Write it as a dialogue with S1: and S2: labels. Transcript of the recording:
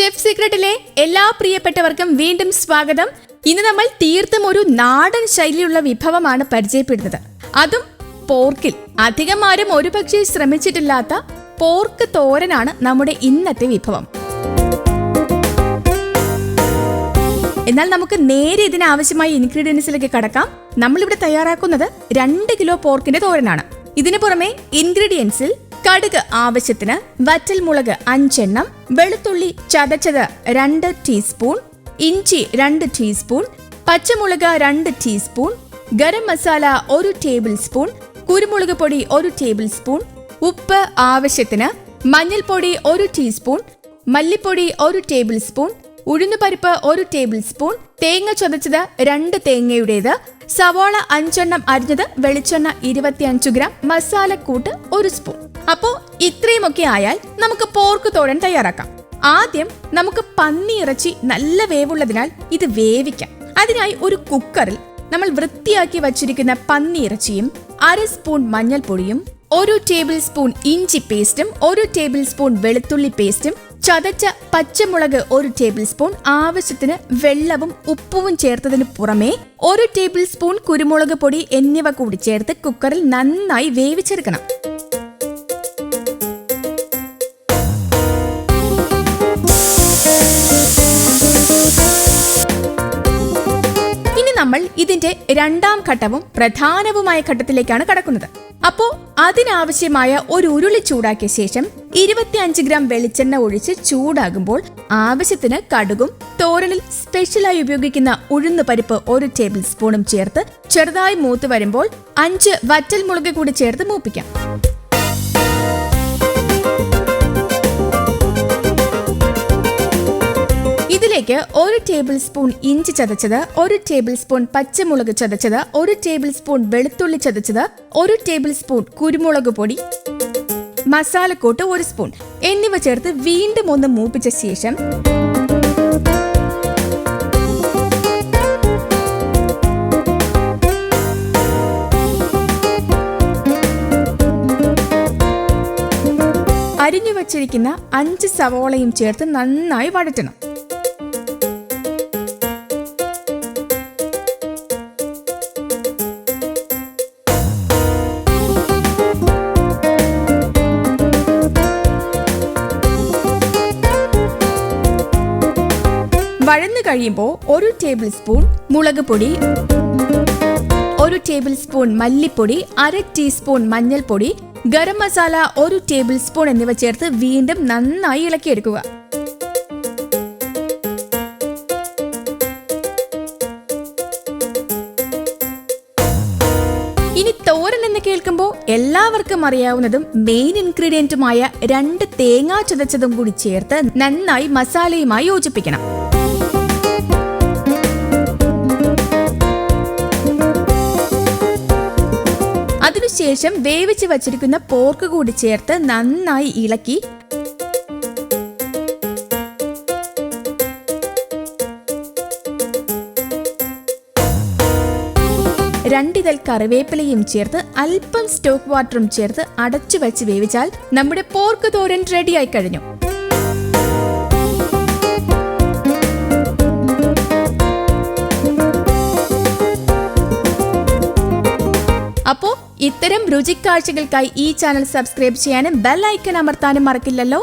S1: Chef സീക്രട്ടിലെ എല്ലാ പ്രിയപ്പെട്ടവർക്കും വീണ്ടും സ്വാഗതം. ഇന്ന് നമ്മൾ തീർത്തും ഒരു നാടൻ ശൈലിയുള്ള വിഭവമാണ് പരിചയപ്പെടുന്നത്. അതും പോർക്കിൽ. അധികം ആരും ഒരുപക്ഷെ ശ്രമിച്ചിട്ടില്ലാത്ത പോർക്ക് തോരനാണ് നമ്മുടെ ഇന്നത്തെ വിഭവം. എന്നാൽ നമുക്ക് നേരെ ഇതിനാവശ്യമായ ഇൻഗ്രീഡിയൻസിലേക്ക് കടക്കാം. നമ്മളിവിടെ തയ്യാറാക്കുന്നത് രണ്ട് കിലോ പോർക്കിന്റെ തോരനാണ്. ഇതിനു പുറമെ ഇൻഗ്രീഡിയൻസിൽ കടുക് ആവശ്യത്തിന് വറ്റൽമുളക് അഞ്ചെണ്ണം വെളുത്തുള്ളി ചതച്ചത് രണ്ട് ടീസ്പൂൺ ഇഞ്ചി രണ്ട് ടീസ്പൂൺ പച്ചമുളക് രണ്ട് ടീസ്പൂൺ ഗരം മസാല ഒരു ടേബിൾ സ്പൂൺ കുരുമുളക് പൊടി ഒരു ടേബിൾ സ്പൂൺ ഉപ്പ് ആവശ്യത്തിന് മഞ്ഞൾപ്പൊടി ഒരു ടീസ്പൂൺ മല്ലിപ്പൊടി ഒരു ടേബിൾ സ്പൂൺ ഉഴുന്നുപരിപ്പ് ഒരു ടേബിൾ സ്പൂൺ തേങ്ങ ചതച്ചത് രണ്ട് തേങ്ങയുടേത് സവാള അഞ്ചെണ്ണം അരിഞ്ഞത് വെളിച്ചെണ്ണ ഇരുപത്തിയഞ്ച് ഗ്രാം മസാലക്കൂട്ട് ഒരു സ്പൂൺ. അപ്പോ ഇത്രയുമൊക്കെ ആയാൽ നമുക്ക് പോർക്ക് തോരൻ തയ്യാറാക്കാം. ആദ്യം നമുക്ക് പന്നി ഇറച്ചി നല്ല വേവുള്ളതിനാൽ ഇത് വേവിക്കാം. അതിനായി ഒരു കുക്കറിൽ നമ്മൾ വൃത്തിയാക്കി വച്ചിരിക്കുന്ന പന്നി ഇറച്ചിയും അര സ്പൂൺ മഞ്ഞൾപ്പൊടിയും ഒരു ടേബിൾ സ്പൂൺ ഇഞ്ചി പേസ്റ്റും ഒരു ടേബിൾ സ്പൂൺ വെളുത്തുള്ളി പേസ്റ്റും ചതച്ച പച്ചമുളക് ഒരു ടേബിൾ സ്പൂൺ ആവശ്യത്തിന് വെള്ളവും ഉപ്പും ചേർത്തതിന് പുറമേ ഒരു ടേബിൾ സ്പൂൺ കുരുമുളക് പൊടി എന്നിവ കൂടി ചേർത്ത് കുക്കറിൽ നന്നായി വേവിച്ചെടുക്കണം. നമ്മൾ ഇതിന്റെ രണ്ടാം ഘട്ടവും പ്രധാനവുമായ ഘട്ടത്തിലേക്കാണ് കടക്കുന്നത്. അപ്പോ അതിനാവശ്യമായ ഒരു ഉരുളി ചൂടാക്കിയ ശേഷം ഇരുപത്തിയഞ്ച് ഗ്രാം വെളിച്ചെണ്ണ ഒഴിച്ച് ചൂടാകുമ്പോൾ ആവശ്യത്തിന് കടുകും തോരനിൽ സ്പെഷ്യലായി ഉപയോഗിക്കുന്ന ഉഴുന്ന് പരിപ്പ് ഒരു ടേബിൾ സ്പൂണും ചേർത്ത് ചെറുതായി മൂത്ത് വരുമ്പോൾ അഞ്ച് വറ്റൽ മുളക് കൂടി ചേർത്ത് മൂപ്പിക്കാം. ഇതിലേക്ക് ഒരു ടേബിൾ സ്പൂൺ ഇഞ്ചി ചതച്ചത് ഒരു ടേബിൾ സ്പൂൺ പച്ചമുളക് ചതച്ചത് ഒരു ടേബിൾ സ്പൂൺ വെളുത്തുള്ളി ചതച്ചത് ഒരു ടേബിൾ സ്പൂൺ കുരുമുളക് പൊടി മസാലക്കൂട്ട് ഒരു സ്പൂൺ. എന്നിവ ചേർത്ത് വീണ്ടും ഒന്ന് മൂപ്പിച്ച ശേഷം അരിഞ്ഞു വച്ചിരിക്കുന്ന അഞ്ച് സവോളയും ചേർത്ത് നന്നായി വഴറ്റണം. കഴിയുമ്പോൾ ഒരു ടേബിൾ സ്പൂൺ മുളക് പൊടി ഒരു ടേബിൾ സ്പൂൺ മല്ലിപ്പൊടി അര ടീസ്പൂൺ മഞ്ഞൾപ്പൊടി ഗരം മസാല ഒരു ടേബിൾ സ്പൂൺ എന്നിവ ചേർത്ത് വീണ്ടും നന്നായി ഇളക്കിയെടുക്കുക. ഇനി തോരൻ എന്ന് കേൾക്കുമ്പോൾ എല്ലാവർക്കും അറിയാവുന്നതും മെയിൻ ഇൻഗ്രീഡിയന്റുമായ രണ്ട് തേങ്ങ ചതച്ചതും കൂടി ചേർത്ത് നന്നായി മസാലയുമായി യോജിപ്പിക്കണം. അതിനുശേഷം വേവിച്ച് വച്ചിരിക്കുന്ന പോർക്ക് കൂടി ചേർത്ത് നന്നായി ഇളക്കി. രണ്ടിതൽ കറിവേപ്പിലയും ചേർത്ത് അല്പം സ്റ്റോക്ക് വാട്ടറും ചേർത്ത് അടച്ചു വെച്ച് വേവിച്ചാൽ നമ്മുടെ പോർക്ക് തോരൻ റെഡിയായി കഴിഞ്ഞു. അപ്പോ ഇത്തരം രുചിക്കാഴ്ചകൾക്കായി ഈ ചാനൽ സബ്സ്ക്രൈബ് ചെയ്യാനും ബെൽ ഐക്കൺ അമർത്താനും മറക്കില്ലല്ലോ.